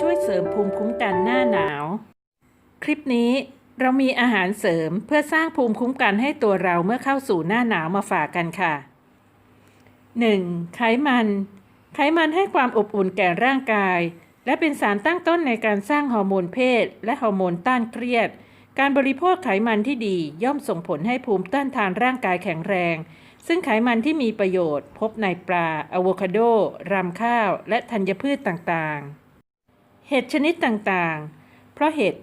ช่วยเสริมภูมิคุ้มกันหน้าหนาว คลิปนี้เรามีอาหารเสริมเพื่อสร้างภูมิคุ้มกันให้ตัวเราเมื่อเข้าสู่หน้าหนาวมาฝากกันค่ะ 1. ไขมัน ไขมันให้ความอบอุ่นแก่ร่างกาย และเป็นสารตั้งต้นในการสร้างฮอร์โมนเพศ และฮอร์โมนต้านเครียด การบริโภคไขมันที่ดีย่อมส่งผลให้ภูมิต้านทานร่างกายแข็งแรง ซึ่งไขมันที่มีประโยชน์ พบในปลาอะโวคาโดรำข้าว และธัญพืชต่างๆ เห็ดชนิดต่างๆ เพราะเห็ด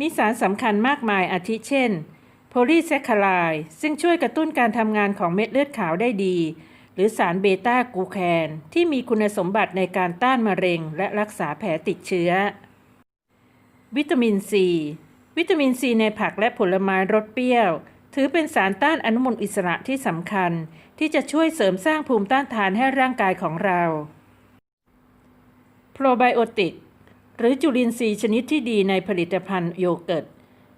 มีสารสำคัญมากมายอาทิเช่น โพลีแซคคาไลด์ซึ่งช่วยกระตุ้นการทำงานของเม็ดเลือดขาวได้ดี หรือสารเบต้ากูแคน ที่มีคุณสมบัติในการต้านมะเร็ง และรักษาแผลติดเชื้อ วิตามินซีวิตามินซีในผักและผลไม้รสเปรี้ยว ถือเป็นสารต้านอนุมูลอิสระที่สำคัญ ที่จะช่วยเสริมสร้างภูมิต้านทานให้ร่างกายของเรา โปรไบโอติก หรือจุลินทรีย์ชนิดที่ดีในผลิตภัณฑ์โยเกิร์ต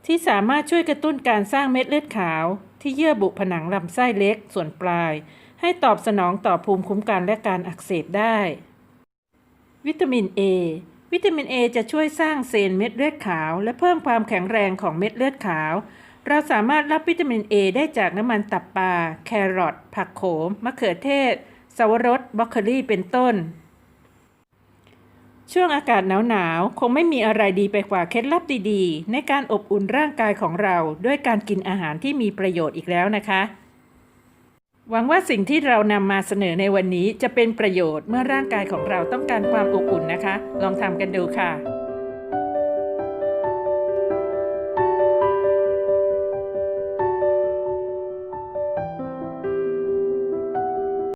ที่สามารถช่วยกระตุ้นการสร้างเม็ดเลือดขาว ที่เยื่อบุผนังลำไส้เล็กส่วนปลาย ให้ตอบสนองต่อภูมิคุ้มกันและการอักเสบได้ วิตามิน A วิตามิน A จะช่วยสร้างเซลล์เม็ดเลือดขาว และเพิ่มความแข็งแรงของเม็ดเลือดขาว เราสามารถรับวิตามิน A ได้จากน้ำมันตับปลาแครอทผักโขม มะเขือเทศสวรสบรอกโคลีเป็นต้น ช่วงอากาศหนาวๆ คงไม่มีอะไรดีไปกว่าเคล็ดลับดีๆ ในการอบอุ่นร่างกายของเราด้วยการกินอาหารที่มีประโยชน์อีกแล้วนะคะ หวังว่าสิ่งที่เรานำมาเสนอในวันนี้จะเป็นประโยชน์เมื่อร่างกายของเราต้องการความอบอุ่นนะคะ ลองทำกันดูค่ะ